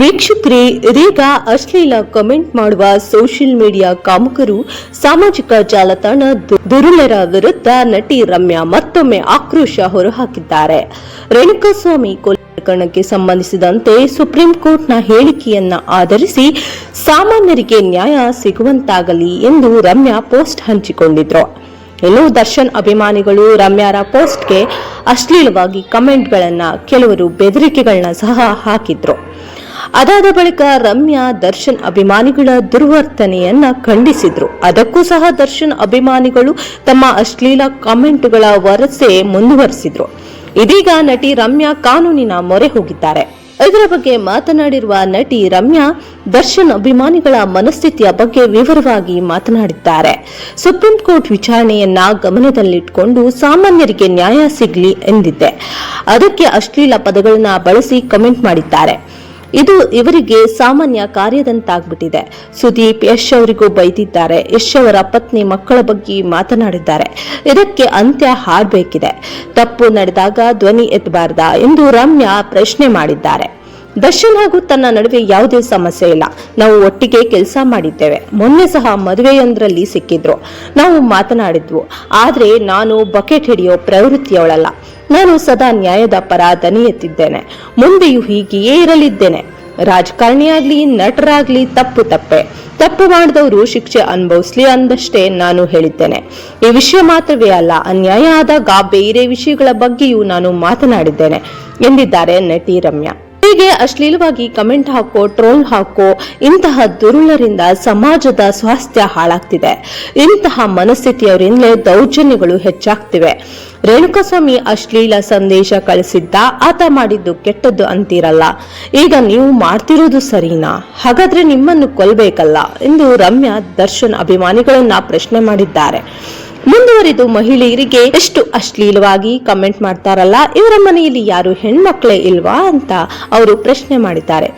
ವೀಕ್ಷಕರೇ, ಇದೀಗ ಅಶ್ಲೀಲ ಕಮೆಂಟ್ ಮಾಡುವ ಸೋಷಿಯಲ್ ಮೀಡಿಯಾ ಕಾಮಕರು ಸಾಮಾಜಿಕ ಜಾಲತಾಣ ದುರುಳರ ವಿರುದ್ಧ ನಟಿ ರಮ್ಯಾ ಮತ್ತೊಮ್ಮೆ ಆಕ್ರೋಶ ಹೊರಹಾಕಿದ್ದಾರೆ. ರೇಣುಕಾಸ್ವಾಮಿ ಪ್ರಕರಣಕ್ಕೆ ಸಂಬಂಧಿಸಿದಂತೆ ಸುಪ್ರೀಂ ಕೋರ್ಟ್ನ ಹೇಳಿಕೆಯನ್ನ ಆಧರಿಸಿ ಸಾಮಾನ್ಯರಿಗೆ ನ್ಯಾಯ ಸಿಗುವಂತಾಗಲಿ ಎಂದು ರಮ್ಯಾ ಪೋಸ್ಟ್ ಹಂಚಿಕೊಂಡಿದ್ರು. ಇನ್ನು ದರ್ಶನ್ ಅಭಿಮಾನಿಗಳು ರಮ್ಯಾರ ಪೋಸ್ಟ್ಗೆ ಅಶ್ಲೀಲವಾಗಿ ಕಮೆಂಟ್ಗಳನ್ನ ಕೆಲವರು ಬೆದರಿಕೆಗಳನ್ನ ಸಹ ಹಾಕಿದ್ರು. ಅದಾದ ಬಳಿಕ ರಮ್ಯಾ ದರ್ಶನ್ ಅಭಿಮಾನಿಗಳ ದುರ್ವರ್ತನೆಯನ್ನ ಖಂಡಿಸಿದ್ರು. ಅದಕ್ಕೂ ಸಹ ದರ್ಶನ್ ಅಭಿಮಾನಿಗಳು ತಮ್ಮ ಅಶ್ಲೀಲ ಕಾಮೆಂಟ್ಗಳ ವರಸೆ ಮುಂದುವರೆಸಿದ್ರು. ಇದೀಗ ನಟಿ ರಮ್ಯಾ ಕಾನೂನಿನ ಮೊರೆ ಹೋಗಿದ್ದಾರೆ. ಇದರ ಬಗ್ಗೆ ಮಾತನಾಡಿರುವ ನಟಿ ರಮ್ಯಾ ದರ್ಶನ್ ಅಭಿಮಾನಿಗಳ ಮನಸ್ಥಿತಿಯ ಬಗ್ಗೆ ವಿವರವಾಗಿ ಮಾತನಾಡಿದ್ದಾರೆ. ಸುಪ್ರೀಂ ಕೋರ್ಟ್ ವಿಚಾರಣೆಯನ್ನ ಗಮನದಲ್ಲಿಟ್ಟುಕೊಂಡು ಸಾಮಾನ್ಯರಿಗೆ ನ್ಯಾಯ ಸಿಗಲಿ ಎಂದಿದ್ದೆ ಅದಕ್ಕೆ ಅಶ್ಲೀಲ ಪದಗಳನ್ನ ಬಳಸಿ ಕಮೆಂಟ್ ಮಾಡಿದ್ದಾರೆ. ಇದು ಇವರಿಗೆ ಸಾಮಾನ್ಯ ಕಾರ್ಯದಂತಾಗ್ಬಿಟ್ಟಿದೆ. ಸುದೀಪ್ ಯಶ್ ಅವರಿಗೂ ಬೈದಿದ್ದಾರೆ. ಯಶ್ ಅವರ ಪತ್ನಿ ಮಕ್ಕಳ ಬಗ್ಗೆ ಮಾತನಾಡಿದ್ದಾರೆ. ಇದಕ್ಕೆ ಅಂತ್ಯ ಹಾಡಬೇಕಿದೆ ತಪ್ಪು ನಡೆದಾಗ ಧ್ವನಿ ಎತ್ತಬಾರ್ದ ಎಂದು ರಮ್ಯಾ ಪ್ರಶ್ನೆ ಮಾಡಿದ್ದಾರೆ. ದರ್ಶನ್ ಹಾಗೂ ತನ್ನ ನಡುವೆ ಯಾವುದೇ ಸಮಸ್ಯೆ ಇಲ್ಲ. ನಾವು ಒಟ್ಟಿಗೆ ಕೆಲಸ ಮಾಡಿದ್ದೇವೆ. ಮೊನ್ನೆ ಸಹ ಮದುವೆಯೊಂದರಲ್ಲಿ ಸಿಕ್ಕಿದ್ರು. ನಾವು ಮಾತನಾಡಿದ್ವು. ಆದರೆ ನಾನು ಬಕೆಟ್ ಹಿಡಿಯೋ ಪ್ರವೃತ್ತಿಯವಳಲ್ಲ. ನಾನು ಸದಾ ನ್ಯಾಯದ ಪರ ಮುಂದೆಯೂ ಹೀಗೆಯೇ ಇರಲಿದ್ದೇನೆ. ರಾಜಕಾರಣಿಯಾಗ್ಲಿ, ನಟರಾಗ್ಲಿ ತಪ್ಪು ತಪ್ಪೆ. ತಪ್ಪು ಮಾಡಿದವರು ಶಿಕ್ಷೆ ಅನುಭವಿಸ್ಲಿ ಅಂದಷ್ಟೇ ನಾನು ಹೇಳಿದ್ದೇನೆ. ಈ ವಿಷಯ ಮಾತ್ರವೇ ಅಲ್ಲ, ಅನ್ಯಾಯ ಆದಾಗ ಬೇರೆ ವಿಷಯಗಳ ಬಗ್ಗೆಯೂ ನಾನು ಮಾತನಾಡಿದ್ದೇನೆ, ಎಂದಿದ್ದಾರೆ ನಟಿ ರಮ್ಯಾ. ಹೀಗೆ ಅಶ್ಲೀಲವಾಗಿ ಕಮೆಂಟ್ ಹಾಕೋ, ಟ್ರೋಲ್ ಹಾಕೋ, ಇಂತಹ ದುರುಳರಿಂದ ಸಮಾಜದ ಸ್ವಾಸ್ಥ್ಯ ಹಾಳಾಗ್ತಿದೆ. ಇಂತಹ ಮನಸ್ಥಿತಿಯವರಿಂದಲೇ ದೌರ್ಜನ್ಯಗಳು ಹೆಚ್ಚಾಗ್ತಿವೆ. ರೇಣುಕಾಸ್ವಾಮಿ ಅಶ್ಲೀಲ ಸಂದೇಶ ಕಳಿಸಿದ್ದ, ಆತ ಮಾಡಿದ್ದು ಕೆಟ್ಟದ್ದು ಅಂತೀರಲ್ಲ. ಈಗ ನೀವು ಮಾಡ್ತಿರೋದು ಸರಿನಾ? ಹಾಗಾದ್ರೆ ನಿಮ್ಮನ್ನು ಕೊಲ್ಬೇಕಲ್ಲ ಎಂದು ರಮ್ಯಾ ದರ್ಶನ್ ಅಭಿಮಾನಿಗಳನ್ನ ಪ್ರಶ್ನೆ ಮಾಡಿದ್ದಾರೆ. ಮುಂದುವರಿದು ಮಹಿಳೆಯರಿಗೆ ಎಷ್ಟು ಅಶ್ಲೀಲವಾಗಿ ಕಮೆಂಟ್ ಮಾಡ್ತಾರಲ್ಲ, ಇವರ ಮನೆಯಲ್ಲಿ ಯಾರು ಹೆಣ್ಮಕ್ಳೇ ಇಲ್ವಾ ಅಂತ ಅವರು ಪ್ರಶ್ನೆ ಮಾಡಿದ್ದಾರೆ.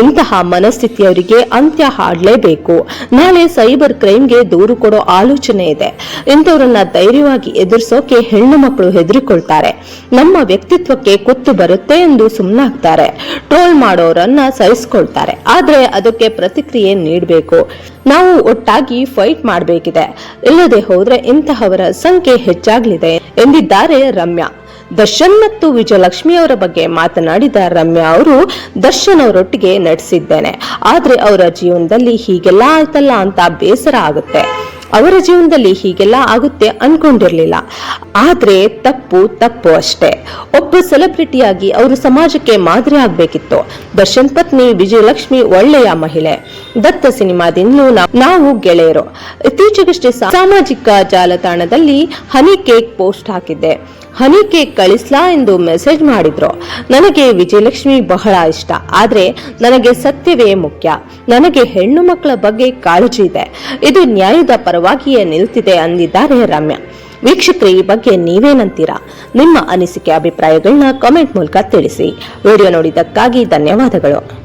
ಇಂತಹ ಮನಸ್ಥಿತಿಯವರಿಗೆ ಅಂತ್ಯ ಹಾಡಲೇಬೇಕು. ನಾಳೆ ಸೈಬರ್ ಕ್ರೈಮ್ಗೆ ದೂರು ಕೊಡೋ ಆಲೋಚನೆ ಇದೆ. ಇಂಥವ್ರನ್ನ ಧೈರ್ಯವಾಗಿ ಎದುರಿಸೋಕೆ ಹೆಣ್ಣು ಮಕ್ಕಳು ಹೆದರಿಕೊಳ್ತಾರೆ. ನಮ್ಮ ವ್ಯಕ್ತಿತ್ವಕ್ಕೆ ಕುತ್ತು ಬರುತ್ತೆ ಎಂದು ಸುಮ್ಮನಾಗ್ತಾರೆ ಟ್ರೋಲ್ ಮಾಡೋರನ್ನ ಸಹಿಸ್ಕೊಳ್ತಾರೆ. ಆದ್ರೆ ಅದಕ್ಕೆ ಪ್ರತಿಕ್ರಿಯೆ ನೀಡಬೇಕು. ನಾವು ಒಟ್ಟಾಗಿ ಫೈಟ್ ಮಾಡಬೇಕಿದೆ. ಇಲ್ಲದೆ ಹೋದ್ರೆ ಇಂತಹವರ ಸಂಖ್ಯೆ ಹೆಚ್ಚಾಗಲಿದೆ ಎಂದಿದ್ದಾರೆ ರಮ್ಯಾ. ದರ್ಶನ್ ಮತ್ತು ವಿಜಯಲಕ್ಷ್ಮಿ ಅವರ ಬಗ್ಗೆ ಮಾತನಾಡಿದ ರಮ್ಯಾ ಅವರು ದರ್ಶನ್ ಅವರೊಟ್ಟಿಗೆ ನಟಿಸಿದ್ದೇನೆ ಆದ್ರೆ ಅವರ ಜೀವನದಲ್ಲಿ ಹೀಗೆಲ್ಲ ಆಯ್ತಲ್ಲ ಅಂತ ಬೇಸರ ಆಗುತ್ತೆ. ಅವರ ಜೀವನದಲ್ಲಿ ಹೀಗೆಲ್ಲ ಆಗುತ್ತೆ ಅನ್ಕೊಂಡಿರ್ಲಿಲ್ಲ. ಆದ್ರೆ ತಪ್ಪು ತಪ್ಪು ಅಷ್ಟೇ. ಒಬ್ಬ ಸೆಲೆಬ್ರಿಟಿಯಾಗಿ ಅವರು ಸಮಾಜಕ್ಕೆ ಮಾದರಿ ಆಗ್ಬೇಕಿತ್ತು. ದರ್ಶನ್ ಪತ್ನಿ ವಿಜಯಲಕ್ಷ್ಮಿ ಒಳ್ಳೆಯ ಮಹಿಳೆ. ದತ್ತ ಸಿನಿಮಾದಿಂದಲೂ ನಾವು ಗೆಳೆಯರು. ಇತ್ತೀಚೆಗಷ್ಟೇ ಸಾಮಾಜಿಕ ಜಾಲತಾಣದಲ್ಲಿ ಹನಿ ಕೇಕ್ ಪೋಸ್ಟ್ ಹಾಕಿದ್ದೆ. ಹನಿ ಕೇಕ್ ಕಳಿಸ್ಲಾ ಎಂದು ಮೆಸೇಜ್ ಮಾಡಿದ್ರು. ನನಗೆ ವಿಜಯಲಕ್ಷ್ಮಿ ಬಹಳ ಇಷ್ಟ. ಆದರೆ ನನಗೆ ಸತ್ಯವೇ ಮುಖ್ಯ. ನನಗೆ ಹೆಣ್ಣು ಮಕ್ಕಳ ಬಗ್ಗೆ ಕಾಳಜಿ ಇದೆ. ಇದು ನ್ಯಾಯದ ಪರವಾಗಿಯೇ ನಿಲ್ತಿದೆ ಅಂದಿದ್ದಾರೆ ರಮ್ಯ. ವೀಕ್ಷಕರು, ಈ ಬಗ್ಗೆ ನೀವೇನಂತೀರಾ? ನಿಮ್ಮ ಅನಿಸಿಕೆ ಅಭಿಪ್ರಾಯಗಳನ್ನ ಕಾಮೆಂಟ್ ಮೂಲಕ ತಿಳಿಸಿ. ವಿಡಿಯೋ ನೋಡಿದ್ದಕ್ಕಾಗಿ ಧನ್ಯವಾದಗಳು.